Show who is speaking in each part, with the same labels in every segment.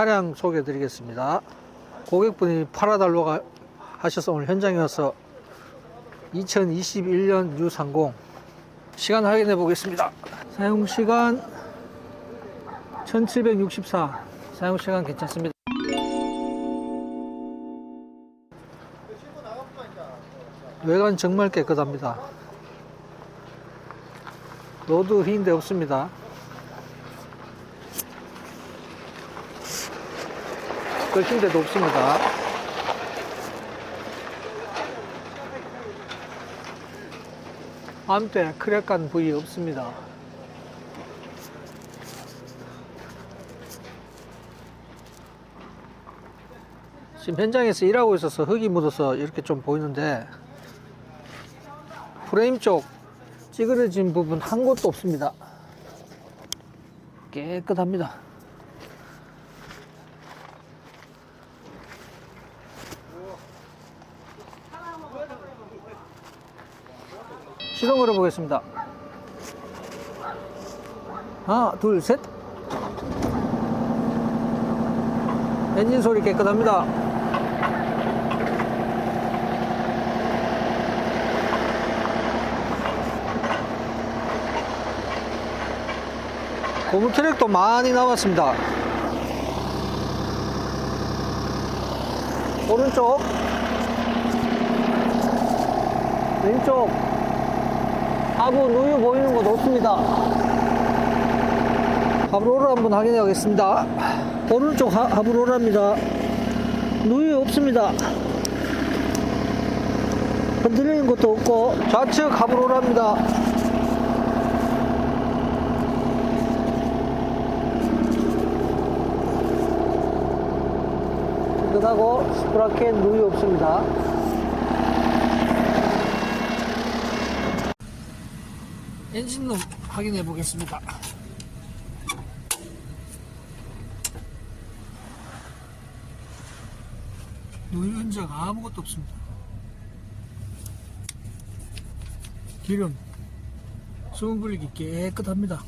Speaker 1: 차량 소개해 드리겠습니다. 고객분이 팔아달라고 하셔서 오늘 현장에 와서 2021년 U30 시간 확인해 보겠습니다. 사용 시간 1764 사용 시간 괜찮습니다. 외관 정말 깨끗합니다. 로드 휘인데 없습니다. 걸친 데도 없습니다. 암대 크랙간 부위 없습니다. 지금 현장에서 일하고 있어서 흙이 묻어서 이렇게 좀 보이는데 프레임 쪽 찌그러진 부분 한 곳도 없습니다. 깨끗합니다. 시동 걸어 보겠습니다. 하나, 둘, 셋. 엔진 소리 깨끗합니다. 고무 트랙도 많이 나왔습니다. 오른쪽, 왼쪽, 하부 누유 보이는 곳 없습니다. 하브로라 한번 확인해 보겠습니다. 오른쪽 하, 하브로라입니다. 누유 없습니다. 흔들리는 것도 없고 좌측 하브로라입니다. 끝하고 스프라켓 누유 없습니다. 엔진룸 확인해 보겠습니다. 누유 흔적 아무것도 없습니다. 기름, 수분 분리기 깨끗합니다.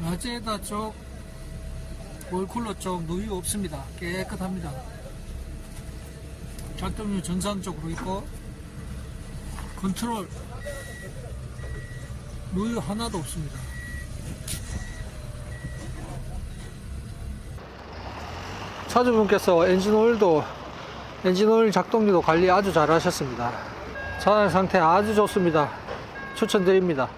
Speaker 1: 라제다 쪽, 월쿨러 쪽 누유 없습니다. 깨끗합니다. 작동률 정상적으로 있고 컨트롤 누유 하나도 없습니다. 차주분께서 엔진 오일도 엔진 오일 작동률도 관리 아주 잘 하셨습니다. 차량 상태 아주 좋습니다. 추천드립니다.